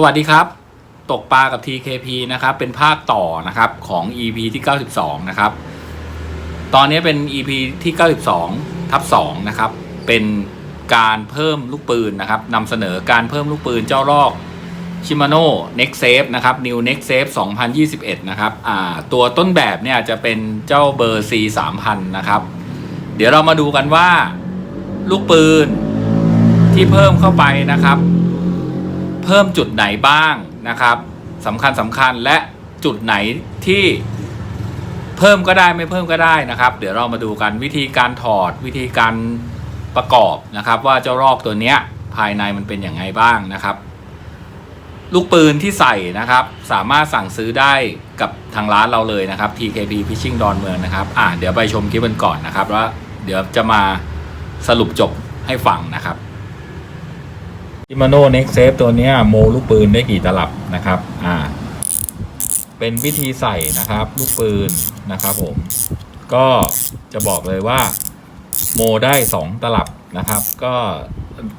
สวัสดีครับ ตกปลากับ TKP นะครับ เป็นภาคต่อนะครับของ EP ที่ 92 นะครับ ตอนนี้เป็น EP ที่ 92 ทับ2นะครับ เป็นการเพิ่มลูกปืนนะครับนำเสนอการเพิ่มลูกปืนเจ้าลอก Shimano Next Safe นะครับ New Next Safe 2021 นะครับอ่าตัวต้นแบบเนี่ยจะเป็นเจ้าเบอร์ C 3000นะครับ เดี๋ยวเรามาดูกันว่า ลูกปืนที่เพิ่มเข้าไปนะครับ เพิ่มจุดไหนบ้างนะครับสำคัญสำคัญและจุดไหนที่เพิ่มก็ได้ไม่เพิ่มก็ได้นะครับ เดี๋ยวเรามาดูกันวิธีการถอดวิธีการประกอบนะครับ ว่าเจ้ารอกตัวเนี้ยภายในมันเป็นอย่างไงบ้างนะครับ ลูกปืนที่ใส่นะครับ สามารถสั่งซื้อได้กับทางร้านเราเลยนะครับ TKP Fishing ดอนเมืองนะครับอ่าเดี๋ยวไปชมคลิปกันก่อนนะครับแล้วเดี๋ยวจะมาสรุปจบให้ฟังนะครับ i m a n o Next Safe ตัวนี้โมลูกปืนได้กี่ตลับนะครับอ่าเป็นวิธีใส่นะครับลูกปืนนะครับผมก็จะบอกเลยว่าโมได้ 2 ตลับนะครับ ก็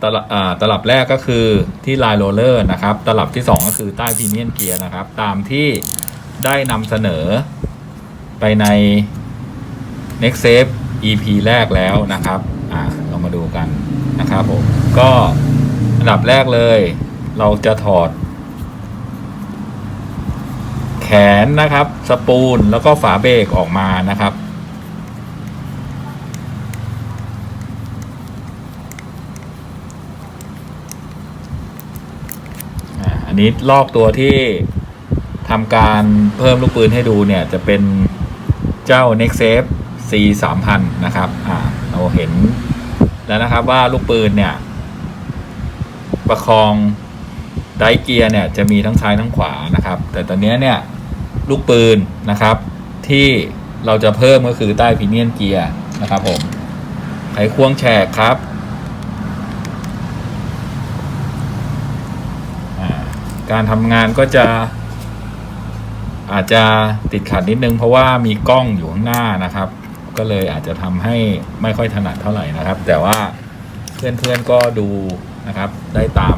ตลับอ่าตลับแรกก็คือที่ลายโรลเลอร์นะครับ ตลับที่ 2 ก็คือใต้พีเนียนเกียร์นะครับ ตามที่ได้นำเสนอไปใน Next Safe EP แรกแล้วนะครับ อ่าเรามาดูกันนะครับผม ก็ อันดับแรกเลย เราจะถอด แขนนะครับ สปูลแล้วก็ฝาเบรกออกมานะครับ อันนี้ลอกตัวที่ทำการเพิ่มลูกปืนให้ดูเนี่ย จะเป็นเจ้า Next Safe C 3 0 0นะครับ อ่า เราเห็นแล้วนะครับว่าลูกปืนเนี่ย ประคองไดเกียร์เนี่ยจะมีทั้งซ้ายทั้งขวานะครับ แต่ตอนนี้เนี่ยลูกปืนนะครับ ที่เราจะเพิ่มก็คือใต้พีเนียนเกียร์นะครับผมไขควงแฉกครับการทำงานก็จะ อาจจะติดขัดนิดนึง เพราะว่ามีกล้องอยู่ข้างหน้านะครับ ก็เลยอาจจะทำให้ไม่ค่อยถนัดเท่าไหร่นะครับ แต่ว่าเพื่อนๆก็ดู นะครับ ได้ตาม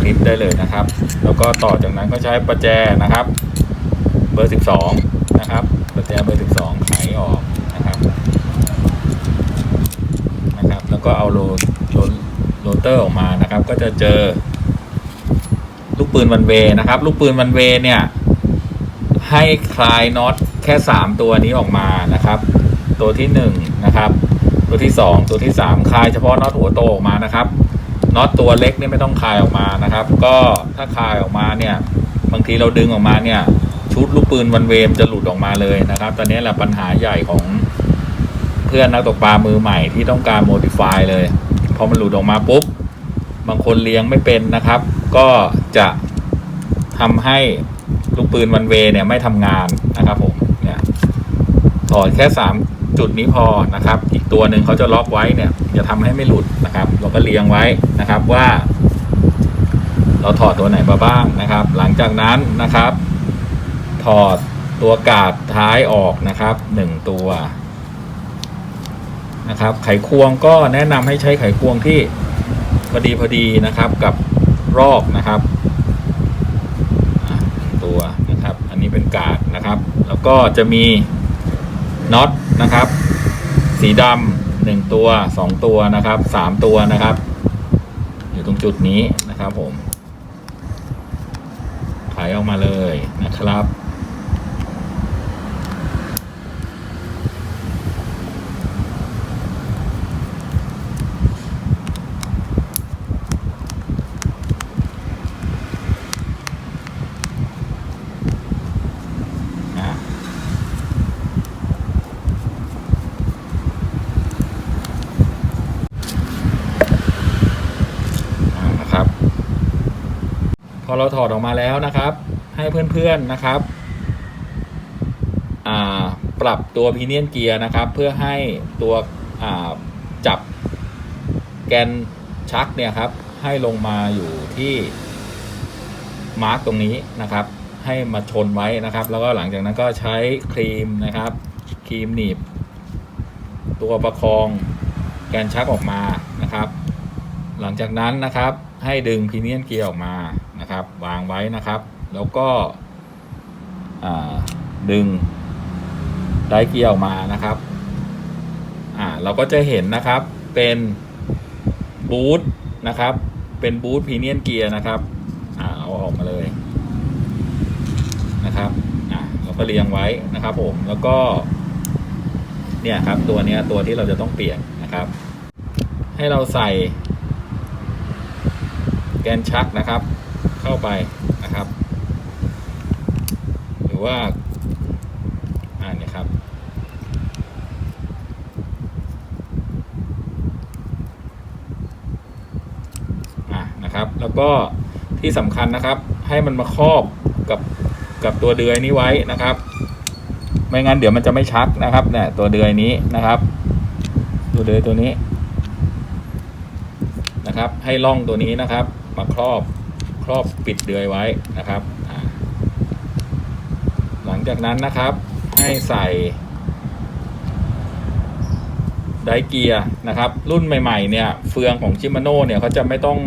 คลิปได้เลยนะครับ แล้วก็ต่อจากนั้นก็ใช้ประแจนะครับ เบอร์ 12 นะครับ ประแจเบอร์ 12ไขออกนะครับนะครับ แล้วก็เอาโรโรโรเตอร์ออกมานะครับ ก็จะเจอ ลูกปืนวันเวนะครับ ลูกปืนวันเวเนี่ย ให้คลายน็อตแค่ 3 ตัวนี้ออกมานะครับ ตัวที่ 1 นะครับ ตัวที่ 2 ตัวที่ 3 คลายเฉพาะน็อตหัวโตออกมานะครับ น็อตตัวเล็กนี่ไม่ต้องคลายออกมานะครับ ก็ถ้าคลายออกมาเนี่ยบางทีเราดึงออกมาเนี่ย ชุดลูกปืนวันเวมจะหลุดออกมาเลยนะครับ ตอนนี้แหละปัญหาใหญ่ของเพื่อนนักตกปลามือใหม่ที่ต้องการโมดิฟายเลยพอมันหลุดออกมาปุ๊บบางคนเลี้ยงไม่เป็นนะครับ ก็จะทำให้ลูกปืนวันเวเนี่ยไม่ทำงานนะครับผมเนี่ยถอดแค่สาม จุดนี้พอนะครับ อีกตัวหนึ่งเขาจะล็อกไว้เนี่ยจะทำให้ไม่หลุดนะครับ เราก็เรียงไว้นะครับว่า เราถอดตัวไหนมาบ้างนะครับ หลังจากนั้นนะครับ ถอดตัวกาดท้ายออกนะครับหนึ่งตัวนะครับ ไขควงก็แนะนำให้ใช้ไขควงที่พอดีพอดีนะครับกับรอกนะครับหนึ่งตัวนะครับ อันนี้เป็นกาดนะครับ แล้วก็จะมี น็อตนะครับ สีดำหนึ่งตัวสองตัวนะครับสามตัวนะครับ อยู่ตรงจุดนี้นะครับผมขายออกมาเลยนะครับ อะอ่านะครับ พอ เราถอดออกมาแล้วนะครับ ให้เพื่อนๆนะครับปรับตัวพีเนียนเกียร์นะครับ เพื่อให้ตัวจับแกนชักเนี่ยครับ ให้ลงมาอยู่ที่มาร์กตรงนี้นะครับ ให้มาชนไว้นะครับ แล้วก็หลังจากนั้นก็ใช้ครีมนะครับครีมหนีบ ตัวประคองแกนชักออกมานะครับ หลังจากนั้นนะครับให้ดึงพีเนียนเกียร์ออกมา นะครับ วางไว้นะครับ แล้วก็ดึงไดเกียร์ออกมานะครับอ่าเราก็จะเห็นนะครับเป็นบูทนะครับ เป็นบูทพีเนียนเกียร์นะครับอ่าเอาออกมาเลยนะครับอ่าเราก็เรียงไว้นะครับผมแล้วก็เนี่ยครับตัวเนี้ยตัวที่เราจะต้องเปลี่ยนนะครับ ให้เราใส่แกนชักนะครับ เข้าไปนะครับ หรือว่าอ่าเนี่ยครับ อะนะครับ แล้วก็ที่สำคัญนะครับ ให้มันมาครอบกับกับตัวเดือยนี้ไว้นะครับ ไม่งั้นเดี๋ยวมันจะไม่ชักนะครับเนี่ยตัวเดือยนี้นะครับ ตัวเดือยตัวนี้นะครับ ให้ล่องตัวนี้นะครับ มาครอบ ครอบปิดเดือยไว้นะครับ หลังจากนั้นนะครับให้ใส่ไดเกียร์นะครับ รุ่นใหม่ ๆ เนี่ย เฟืองของชิมาโน่เนี่ยเขาจะไม่ต้อง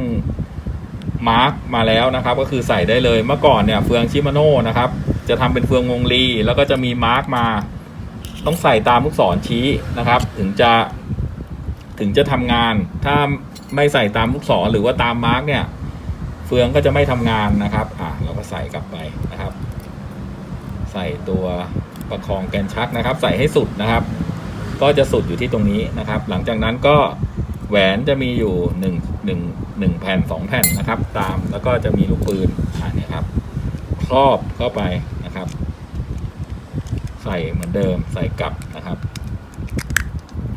มาร์กมาแล้วนะครับ ก็คือใส่ได้เลยเมื่อก่อนเนี่ย เฟืองชิมาโน่นะครับ จะทำเป็นเฟืองวงลีแล้วก็จะมีมาร์กมา ต้องใส่ตามลูกศรชี้นะครับ ถึงจะถึงจะทำงานถ้าไม่ใส่ตามลูกศรหรือว่าตามมาร์กเนี่ย เฟืองก็จะไม่ทำงานนะครับอะเราก็ใส่กลับไปนะครับ ใส่ตัวประคองแกนชักนะครับ ใส่ให้สุดนะครับ ก็จะสุดอยู่ที่ตรงนี้นะครับ หลังจากนั้นก็แหวนจะมีอยู่หนึ่งหนึ่งหนึ่งแผ่นสองแผ่นนะครับ ตามแล้วก็จะมีลูกปืนอ่าเนี่ยครับครอบเข้าไปนะครับ ใส่เหมือนเดิมใส่กลับนะครับ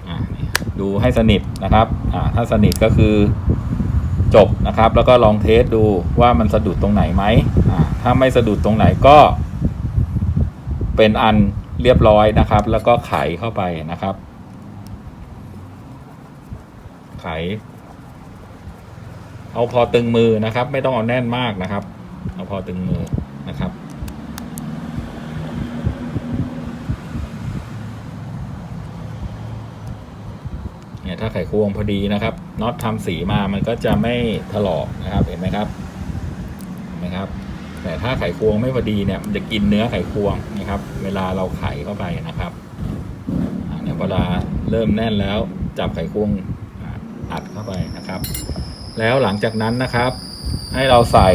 อ่านี่ดูให้สนิทนะครับอ่าถ้าสนิทก็คือ จบนะครับ แล้วก็ลองเทสดูว่ามันสะดุดตรงไหนไหมถ้าไม่สะดุดตรงไหนก็ เป็นอันเรียบร้อยนะครับ แล้วก็ไขเข้าไปนะครับ ไข เอาพอตึงมือนะครับ ไม่ต้องเอาแน่นมากนะครับ เอาพอตึงมือนะครับ เนี่ย ถ้าไขควงพอดีนะครับน็อตทำสีมามันก็จะไม่ถลอกนะครับเห็นไหมครับเห็นไหมครับ แต่ถ้าไขควงไม่พอดีเนี่ยมันจะกินเนื้อไขควงนะครับ เวลาเราไขเข้าไปนะครับเนี่ยเวลาเริ่มแน่นแล้วจับไขควงอัดเข้าไปนะครับ แล้วหลังจากนั้นนะครับ ให้เราใส่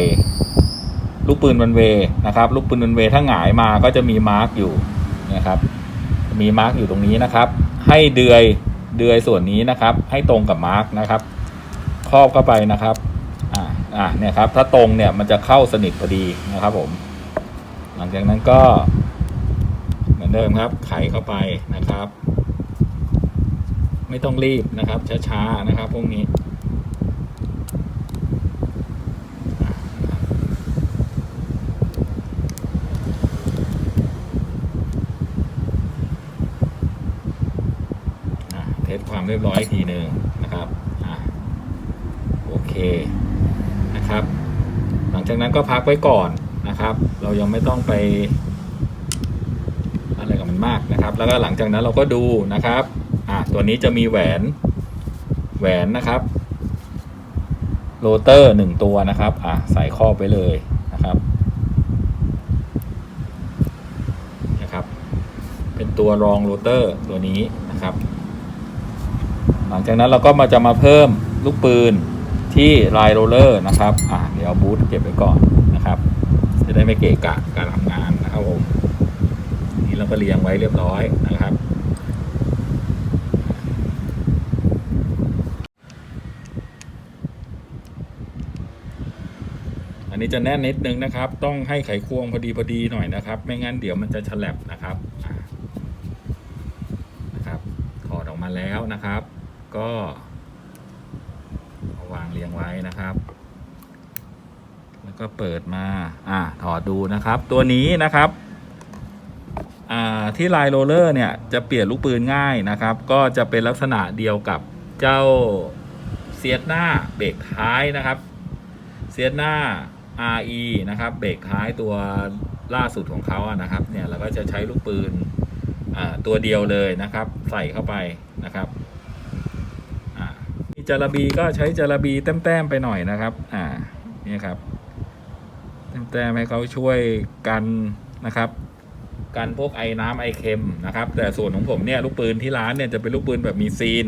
ลูกปืนวันเวนะครับ ลูกปืนวันเวถ้าหงายมาก็จะมีมาร์กอยู่นะครับ มีมาร์กอยู่ตรงนี้นะครับ ให้เดือย เดือยส่วนนี้นะครับ ให้ตรงกับมาร์กนะครับครอบเข้าไปนะครับอ่าอ่าเนี่ยครับ ถ้าตรงเนี่ยมันจะเข้าสนิทพอดีนะครับ ผม หลังจากนั้นก็ เหมือนเดิมครับ ไขเข้าไปนะครับ ไม่ต้องรีบนะครับ ช้าๆนะครับ พวกนี้อ่านะครับอ่าเทส ความเรียบร้อยอีกทีหนึ่งนะครับอโอเคนะครับ หลังจากนั้นก็พักไว้ก่อนนะครับ เรายังไม่ต้องไปอะไรกับมันมากนะครับ แล้วก็หลังจากนั้นเราก็ดูนะครับอะตัวนี้จะมีแหวนแหวนนะครับโรเตอร์หนึ่งตัวนะครับอะใส่ครอบไปเลยนะครับนะครับ เป็นตัวรองโรเตอร์ตัวนี้นะครับ ลังจากนั้นเราก็มาจะมาเพิ่มลูกปืนที่ลายโรลเลอร์นะครับอ่าเดี๋ยวบูทเก็บไว้ก่อนนะครับ จะได้ไม่เกะกะการทำงานนะครับผมนี่เราก็เรียงไว้เรียบร้อยนะครับ อันนี้จะแน่นนิดนึงนะครับ ต้องให้ไขควงพอดีพอดีหน่อยนะครับ ไม่งั้นเดี๋ยวมันจะฉลับนะครับนะครับถอดออกมาแล้วนะครับ ก็าวางเรียงไว้นะครับ แล้วก็เปิดมาอ่าถอดดูนะครับ ตัวนี้นะครับอ่าที่ลายโรลเลอร์เนี่ยจะเปลี่ยนลูกปืนง่ายนะครับ ก็จะเป็นลักษณะเดียวกับเจ้าเซียหน้าเบรกท้ายนะครับเซียหน้า RE นะครับเบรกท้ายตัวล่าสุดของเขาอะนะครับเนี่ยเราก็จะใช้ลูกปืนตัวเดียวเลยนะครับ ใส่เข้าไปนะครับ จาระบีก็ใช้จาระบีแต้มๆไปหน่อยนะครับ อ่า นี่ครับ แต้มๆให้เขาช่วยกันนะครับ กันพวกไอ้น้ำไอเค็มนะครับ แต่ส่วนของผมเนี่ยลูกปืนที่ร้านเนี่ยจะเป็นลูกปืนแบบมีซีน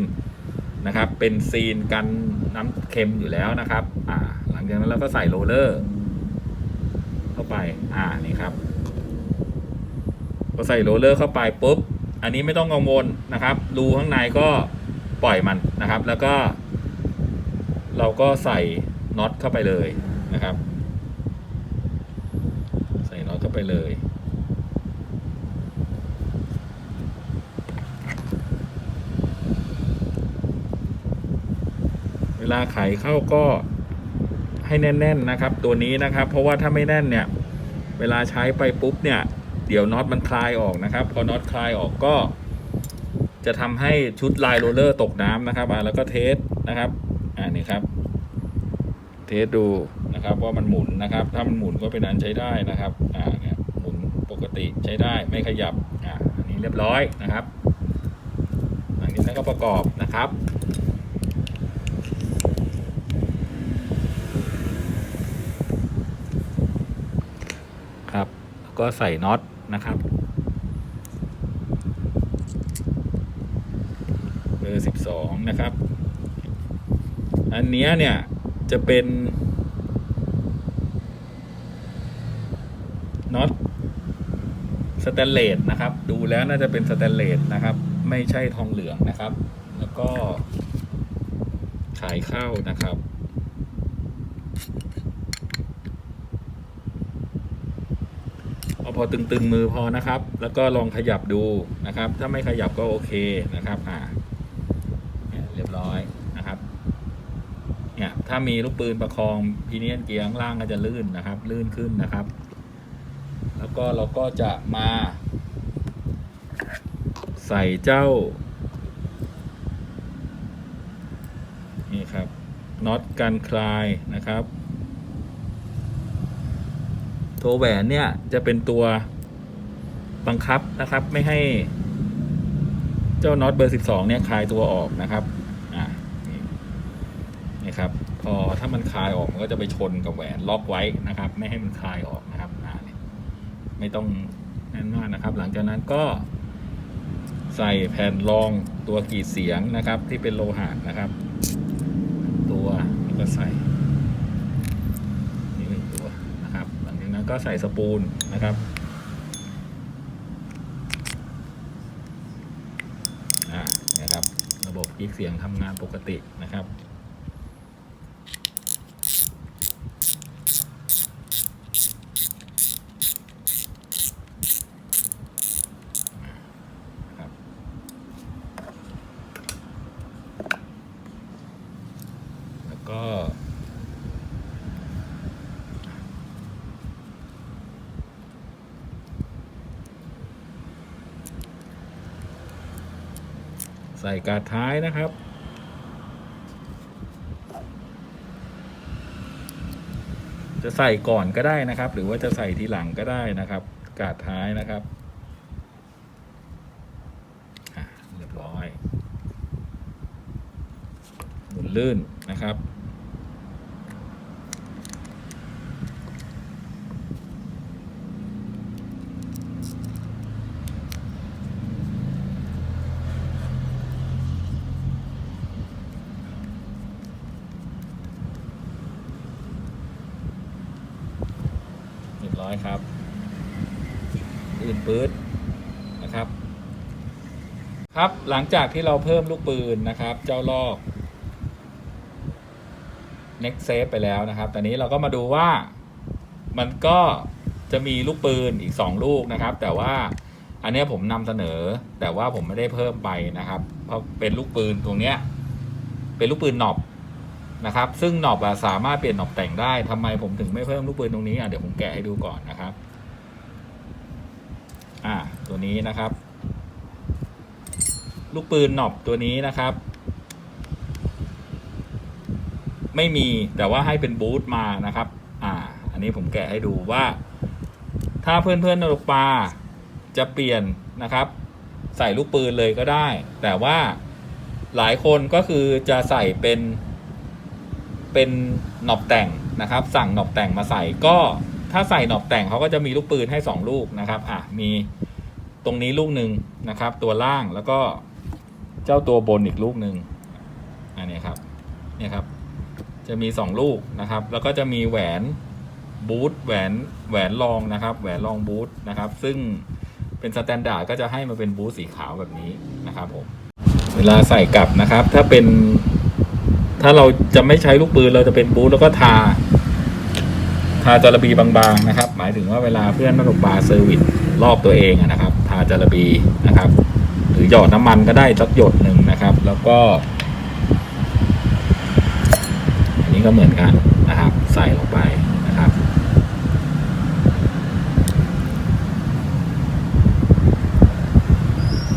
นะครับ เป็นซีนกันน้ำเค็มอยู่แล้วนะครับ อ่า หลังจากนั้นเราก็ใส่โรลเลอร์ เข้าไป อ่า นี่ครับพอใส่โรลเลอร์เข้าไปปุ๊บ อันนี้ไม่ต้องกังวลนะครับ รูข้างในก็ปล่อยมันนะครับ แล้วก็ เราก็ใส่น็อตเข้าไปเลยนะครับ ใส่น็อตเข้าไปเลยเวลาไขเข้าก็ให้แน่น ๆนะครับ ตัวนี้นะครับ เพราะว่าถ้าไม่แน่นเนี่ย เวลาใช้ไปปุ๊บเนี่ย เดี๋ยวน็อตมันคลายออกนะครับ พอน็อตคลายออกก็ จะทำให้ชุดลายโรลเลอร์ตกน้ำนะครับอ่าแล้วก็เทสนะครับ อ่านี่ครับ เทสดูนะครับว่ามันหมุนนะครับ ถ้ามันหมุนก็เป็นอันใช้ได้นะครับอ่าเนี่ยหมุนปกติใช้ได้ไม่ขยับอ่าอันนี้เรียบร้อยนะครับหลังจากนั้นก็ประกอบนะครับครับแล้วก็ใส่น็อตนะครับเบอร์สิบสองนะครับ อันนี้เนี่ยจะเป็นน็อตสแตนเลสนะครับ ดูแล้วน่าจะเป็นสแตนเลสนะครับ ไม่ใช่ทองเหลืองนะครับ แล้วก็ขายเข้านะครับ เอาพอตึงๆมือพอนะครับ แล้วก็ลองขยับดูนะครับ ถ้าไม่ขยับก็โอเคนะครับอ่าเนี่ยเรียบร้อยนะครับ เนี่ย ถ้ามีลูกปืนประคองพีเนียนเกียร์ข้างล่างก็จะลื่นนะครับ ลื่นขึ้นนะครับ แล้วก็เราก็จะมา ใส่เจ้า นี่ครับน็อตกันคลายนะครับ ตัวแหวนเนี่ยจะเป็นตัวบังคับนะครับ ไม่ให้เจ้าน็อตเบอร์ 12 เนี่ยคลายตัวออกนะครับ อ่า นี่นี่ครับ อถ้ามันคลายออกมันก็จะไปชนกับแหวนล็อกไว้นะครับ ไม่ให้มันคลายออกนะครับไม่ต้องแน่นมากนะครับ หลังจากนั้นก็ใส่แผ่นรองตัวกรีดเสียงนะครับ ที่เป็นโลหะนะครับ ตัวแล้วก็ใส่นี่หนึ่งตัวนะครับ หลังจากนั้นก็ใส่สปูลนะครับอ่านะครับ ระบบกิ๊กเสียงทำงานปกตินะครับ แล้วก็ ใส่ การ์ดท้ายนะครับ จะใส่ก่อนก็ได้นะครับ หรือว่าจะใส่ทีหลังก็ได้นะครับ การ์ดท้ายนะครับเรียบร้อยหมุนลื่น น้อยครับลื่นปื๊ดนะครับ ครับหลังจากที่เราเพิ่มลูกปืนนะครับ เจ้าลอก next save ไปแล้วนะครับ ตอนนี้เราก็มาดูว่ามันก็จะมีลูกปืนอีก 2 ลูกนะครับ แต่ว่าอันนี้ผมนำเสนอ แต่ว่าผมไม่ได้เพิ่มไปนะครับ เพราะเป็นลูกปืนตรงเนี้ย เป็นลูกปืนหนอบ นะครับ ซึ่งหนอบอะสามารถเปลี่ยนหนอบแต่งได้ทำไมผมถึงไม่เพิ่มลูกปืนตรงนี้อะเดี๋ยวผมแกะให้ดูก่อนนะครับ อ่า ตัวนี้นะครับ ลูกปืนหนอบตัวนี้นะครับ ไม่มีแต่ว่าให้เป็นบูทมานะครับ อ่า อันนี้ผมแกะให้ดูว่า ถ้าเพื่อนๆนรกปลาจะเปลี่ยนนะครับ ใส่ลูกปืนเลยก็ได้ แต่ว่าหลายคนก็คือจะใส่เป็น เป็นหนอบแต่งนะครับ สั่งหนอบแต่งมาใส่ก็ถ้าใส่หนอบแต่งเขาก็จะมีลูกปืนให้สองลูกนะครับอะมีตรงนี้ลูกหนึ่งนะครับ ตัวล่างแล้วก็เจ้าตัวบนอีกลูกหนึ่งอันนี้ครับเนี่ยครับ จะมีสองลูกนะครับ แล้วก็จะมีแหวนบูทแหวนแหวนรองนะครับ แหวนรองบูทนะครับ ซึ่งเป็นสแตนดาร์ดก็จะให้มาเป็นบูทสีขาวแบบนี้นะครับผมเวลาใส่กลับนะครับ ถ้าเป็น ถ้าเราจะไม่ใช้ลูกปืนเราจะเป็นบูทแล้วก็ทา ทาจาระบีบางๆนะครับ หมายถึงว่าเวลาเพื่อนนักตกปลาเซอร์วิสรอบตัวเองอะนะครับ ทาจาระบีนะครับ หรือหยอดน้ำมันก็ได้สักหยดหนึ่งนะครับ แล้วก็ อันนี้ก็เหมือนกันนะครับ ใส่ลงไปนะครับ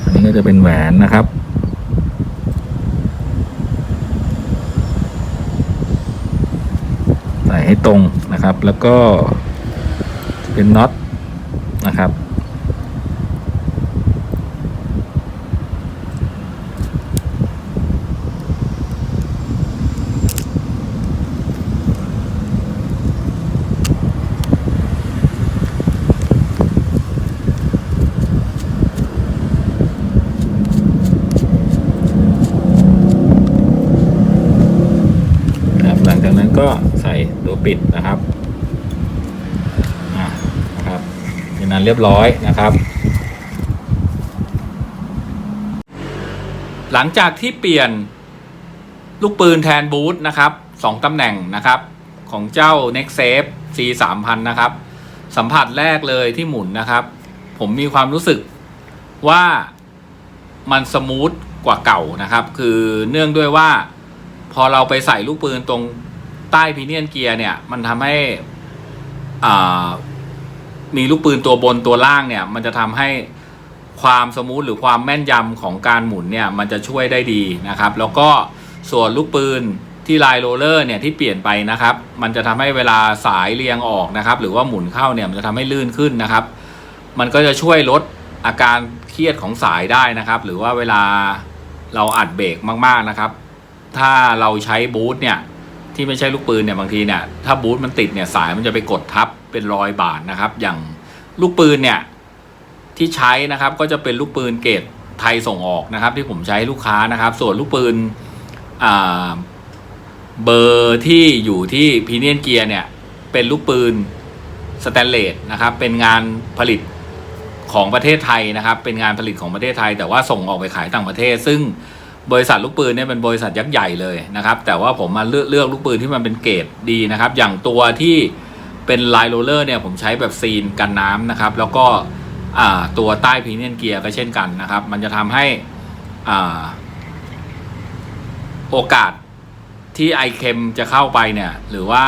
อันนี้ก็จะเป็นแหวนนะครับ ให้ตรงนะครับ แล้วก็เป็นน็อตนะครับหลังจากนั้นก็ใส่ตัวปิดนะครับอ่านะครับเป็นนั้นเรียบร้อยนะครับ หลังจากที่เปลี่ยนลูกปืนแทนบูทนะครับสองตำแหน่งนะครับของเจ้า Next Safe C 3 0 0 นะครับ สัมผัสแรกเลยที่หมุนนะครับ ผมมีความรู้สึกว่ามันสมูทกว่าเก่านะครับ คือเนื่องด้วยว่าพอเราไปใส่ลูกปืนตรงใต้พีเนียนเกียร์เนี่ย มันทำให้อ่า มีลูกปืนตัวบนตัวล่างเนี่ย มันจะทำให้ความสมูทหรือความแม่นยำของการหมุนเนี่ย มันจะช่วยได้ดีนะครับ แล้วก็ส่วนลูกปืนที่ลายโรลเลอร์เนี่ยที่เปลี่ยนไปนะครับ มันจะทำให้เวลาสายเรียงออกนะครับ หรือว่าหมุนเข้าเนี่ยมันจะทำให้ลื่นขึ้นนะครับ มันก็จะช่วยลดอาการเครียดของสายได้นะครับ หรือว่าเวลาเราอัดเบรกมากๆนะครับ ถ้าเราใช้บูทเนี่ยที่ไม่ใช่ลูกปืนเนี่ยบางทีเนี่ยถ้าบูทมันติดเนี่ยสายมันจะไปกดทับ เป็นรอยบาดนะครับ อย่างลูกปืนเนี่ยที่ใช้นะครับก็จะเป็นลูกปืนเกรดไทยส่งออกนะครับ ที่ผมใช้ลูกค้านะครับ ส่วนลูกปืนเบอร์ที่อยู่ที่พีเนียนเกียร์เนี่ยเป็นลูกปืนสแตนเลสนะครับ เป็นงานผลิตของประเทศไทยนะครับ เป็นงานผลิตของประเทศไทย แต่ว่าส่งออกไปขายต่างประเทศ ซึ่งบริษัทลูกปืนเนี่ยเป็นบริษัทยักษ์ใหญ่เลยนะครับ แต่ว่าผมมาเลือกเลือกลูกปืนที่มันเป็นเกรดดีนะครับ อย่างตัวที่ เป็นไลน์โรลเลอร์เนี่ยผมใช้แบบซีนกันน้ำนะครับ แล้วก็ตัวใต้พีเนียนเกียร์ก็เช่นกันนะครับ มันจะทำให้โอกาสที่ไอเค็มจะเข้าไปเนี่ย หรือว่า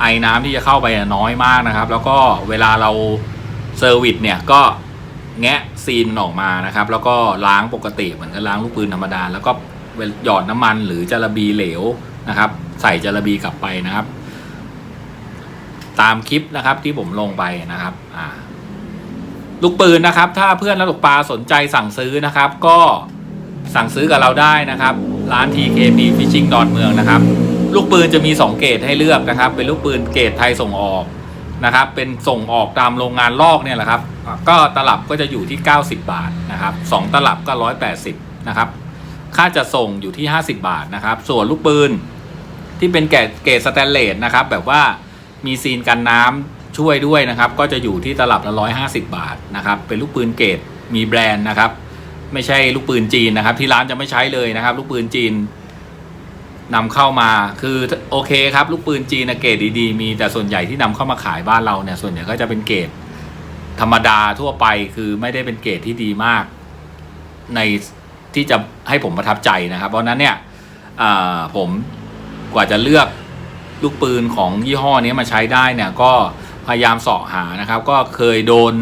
ไอน้ำที่จะเข้าไปน้อยมากนะครับ แล้วก็เวลาเราเซอร์วิสเนี่ยก็แงะซีนมันออกมานะครับ แล้วก็ล้างปกติเหมือนกับล้างลูกปืนธรรมดา แล้วก็หยอดน้ำมันหรือจาระบีเหลวนะครับ ใส่จาระบีกลับไปนะครับ ตามคลิปนะครับที่ผมลงไปนะครับอ่าลูกปืนนะครับ ถ้าเพื่อนนักตกปลาสนใจสั่งซื้อนะครับ ก็สั่งซื้อกับเราได้นะครับ ร้าน TKP Fishing ดอนเมืองนะครับ ลูกปืนจะมี 2 เกรดให้เลือกนะครับ เป็นลูกปืนเกรดไทยส่งออกนะครับ เป็นส่งออกตามโรงงานลอกเนี่ยแหละครับ ก็ตลับก็จะอยู่ที่ 90 บาทนะครับสองตลับก็ 180นะครับ ค่าจะส่งอยู่ที่ 50 บาทนะครับ ส่วนลูกปืนที่เป็นเกรดเกรดสแตนเลสนะครับ แบบว่า มีซีนกันน้ำช่วยด้วยนะครับ ก็จะอยู่ที่ตลับละ150บาทนะครับ เป็นลูกปืนเกรดมีแบรนด์นะครับ ไม่ใช่ลูกปืนจีนนะครับ ที่ร้านจะไม่ใช้เลยนะครับ ลูกปืนจีนนำเข้ามาคือโอเคครับ ลูกปืนจีนนะเกรดดีๆ มีแต่ส่วนใหญ่ที่นำเข้ามาขายบ้านเราเนี่ยส่วนใหญ่ก็จะเป็นเกรดธรรมดาทั่วไปคือไม่ได้เป็นเกรดที่ดีมาก ในที่จะให้ผมประทับใจนะครับ เพราะนั้นเนี่ยผมกว่าจะเลือก ลูกปืนของยี่ห้อนี้มาใช้ได้เนี่ยก็พยายามเสาะหานะครับ ก็เคยโดน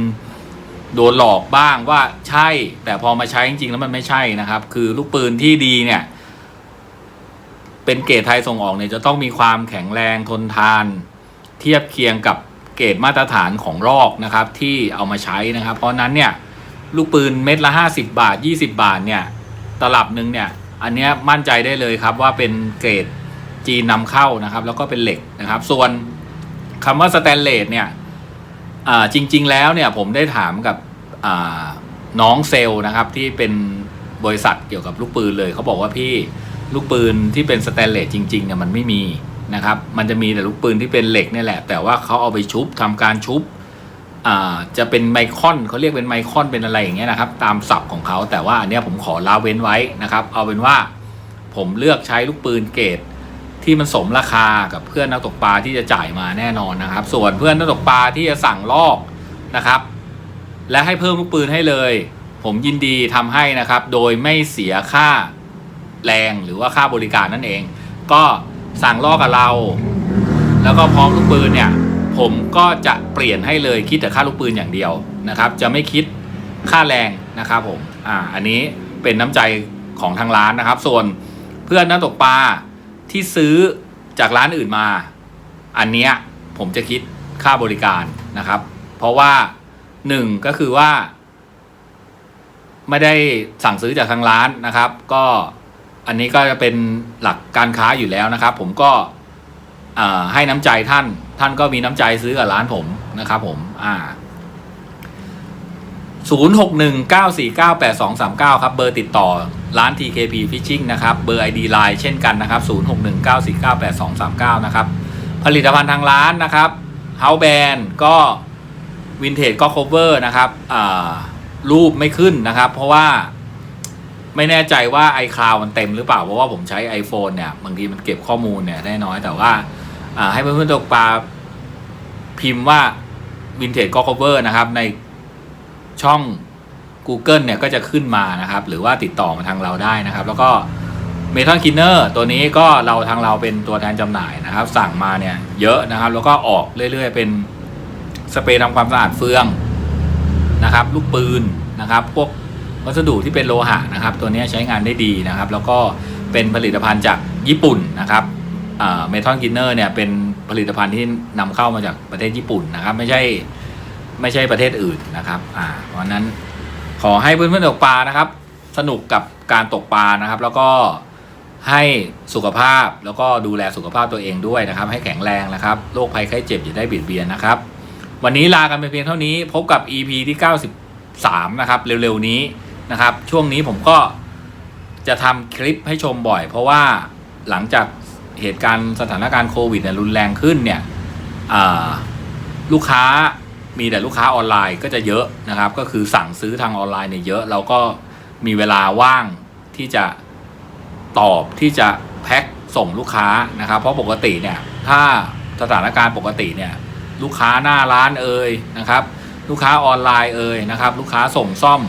โดนหลอกบ้างว่าใช่ แต่พอมาใช้จริงๆแล้วมันไม่ใช่นะครับ คือลูกปืนที่ดีเนี่ย เป็นเกรดไทยส่งออกเนี่ยจะต้องมีความแข็งแรงทนทาน เทียบเคียงกับเกรดมาตรฐานของรอกนะครับ ที่เอามาใช้นะครับ เพราะนั้นเนี่ยลูกปืนเม็ดละ 50 บาท 20 บาทเนี่ย ตลับหนึ่งเนี่ย อันเนี้ยมั่นใจได้เลยครับว่าเป็นเกรด จีนนำเข้านะครับ แล้วก็เป็นเหล็กนะครับ ส่วนคำว่าสแตนเลสเนี่ยจริง ๆ แล้วเนี่ยผมได้ถามกับน้องเซลล์นะครับที่เป็นบริษัทเกี่ยวกับลูกปืนเลยเขาบอกว่าพี่ลูกปืนที่เป็นสแตนเลสจริงๆเนี่ยมันไม่มีนะครับ มันจะมีแต่ลูกปืนที่เป็นเหล็กนี่แหละ แต่ว่าเขาเอาไปชุบทำการชุบจะเป็นไมคอนเขาเรียกเป็นไมคอนเป็นอะไรอย่างเงี้ยนะครับ ตามศัพท์ของเขาแต่ว่าอันเนี้ยผมขอลาเว้นไว้นะครับ เอาเป็นว่าผมเลือกใช้ลูกปืนเกรด ที่มันสมราคากับเพื่อนนักตกปลาที่จะจ่ายมาแน่นอนนะครับ ส่วนเพื่อนนักตกปลาที่จะสั่งลอกนะครับ และให้เพิ่มลูกปืนให้เลย ผมยินดีทำให้นะครับ โดยไม่เสียค่าแรงหรือว่าค่าบริการนั่นเอง ก็สั่งลอกกับเรา แล้วก็พร้อมลูกปืนเนี่ย ผมก็จะเปลี่ยนให้เลยคิดแต่ค่าลูกปืนอย่างเดียวนะครับ จะไม่คิดค่าแรงนะครับผมอ่าอันนี้เป็นน้ำใจของทางร้านนะครับ ส่วนเพื่อนนักตกปลา ที่ซื้อจากร้านอื่นมา อันเนี้ยผมจะคิดค่าบริการนะครับ เพราะว่าหนึ่งก็คือว่า ไม่ได้สั่งซื้อจากทางร้านนะครับ ก็อันนี้ก็จะเป็นหลักการค้าอยู่แล้วนะครับ ผมก็ให้น้ำใจท่าน ท่านก็มีน้ำใจซื้อกับร้านผมนะครับ ผม อ่า 0 6 1 9 4 9 8 2 3 9 ครับ เบอร์ติดต่อร้าน TKP Fishing นะครับ เบอร์ ID Line เช่นกันนะครับ 0 6 1 9 4 9 8 2 3 9 นะครับ ผลิตภัณฑ์ทางร้านนะครับ House Band ก็ Vintage ก็ cover นะครับอ่ารูปไม่ขึ้นนะครับ เพราะว่าไม่แน่ใจว่า iCloud มันเต็มหรือเปล่า เพราะว่าผมใช้ iPhone เนี่ย บางทีมันเก็บข้อมูลเนี่ยได้น้อยแต่ว่าาให้เพื่อนๆตกปลาพิมพ์ว่า Vintage g o Cover นะครับใน ช่อง Google เนี่ยก็จะขึ้นมานะครับ หรือว่าติดต่อมาทางเราได้นะครับ แล้วก็เมทัลคินเนอร์ตัวนี้ก็เราทางเราเป็นตัวแทนจำหน่ายนะครับ สั่งมาเนี่ยเยอะนะครับ แล้วก็ออกเรื่อยๆ เป็นสเปรย์ทำความสะอาดเฟืองนะครับ ลูกปืนนะครับ พวกวัสดุที่เป็นโลหะนะครับ ตัวนี้ใช้งานได้ดีนะครับ แล้วก็เป็นผลิตภัณฑ์จากญี่ปุ่นนะครับเมทัลกินเนอร์เนี่ยเป็นผลิตภัณฑ์ที่นำเข้ามาจากประเทศญี่ปุ่นนะครับ ไม่ใช่ ไม่ใช่ประเทศอื่นนะครับอ่าเพราะนั้นขอให้เพื่อนๆตกปลานะครับ สนุกกับการตกปลานะครับ แล้วก็ให้สุขภาพแล้วก็ดูแลสุขภาพตัวเองด้วยนะครับ ให้แข็งแรงนะครับโรคภัยไข้เจ็บอย่าได้เบียดเบียนนะครับ วันนี้ลากันไปเพียงเท่านี้ พบกับ EP ที่ 93 นะครับ เร็วๆนี้นะครับ ช่วงนี้ผมก็จะทำคลิปให้ชมบ่อย เพราะว่าหลังจากเหตุการณ์สถานการณ์โควิดเนี่ยรุนแรงขึ้นเนี่ยลูกค้า มีแต่ลูกค้าออนไลน์ก็จะเยอะนะครับ ก็คือสั่งซื้อทางออนไลน์เนี่ยเยอะเราก็มีเวลาว่างที่จะตอบที่จะแพ็คส่งลูกค้านะครับ เพราะปกติเนี่ยถ้าสถานการณ์ปกติเนี่ยลูกค้าหน้าร้านเอ่ยนะครับ ลูกค้าออนไลน์เอ่ยนะครับ ลูกค้าส่งซ่อม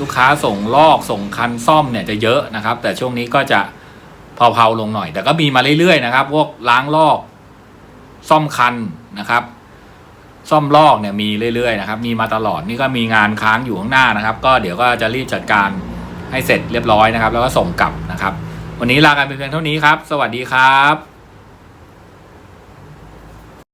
ลูกค้าส่งลอกส่งคันซ่อมเนี่ยจะเยอะนะครับ แต่ช่วงนี้ก็จะเผาๆลงหน่อย แต่ก็มีมาเรื่อยๆนะครับ พวกล้างลอกซ่อมคันนะครับ ซ่อมลอกเนี่ยมีเรื่อยๆนะครับมีมาตลอดนี่ก็มีงานค้างอยู่ข้างหน้านะครับ ก็เดี๋ยวก็จะรีบจัดการให้เสร็จเรียบร้อยนะครับ แล้วก็ส่งกลับนะครับ วันนี้ลากันไปเพียงเท่านี้ครับ สวัสดีครับ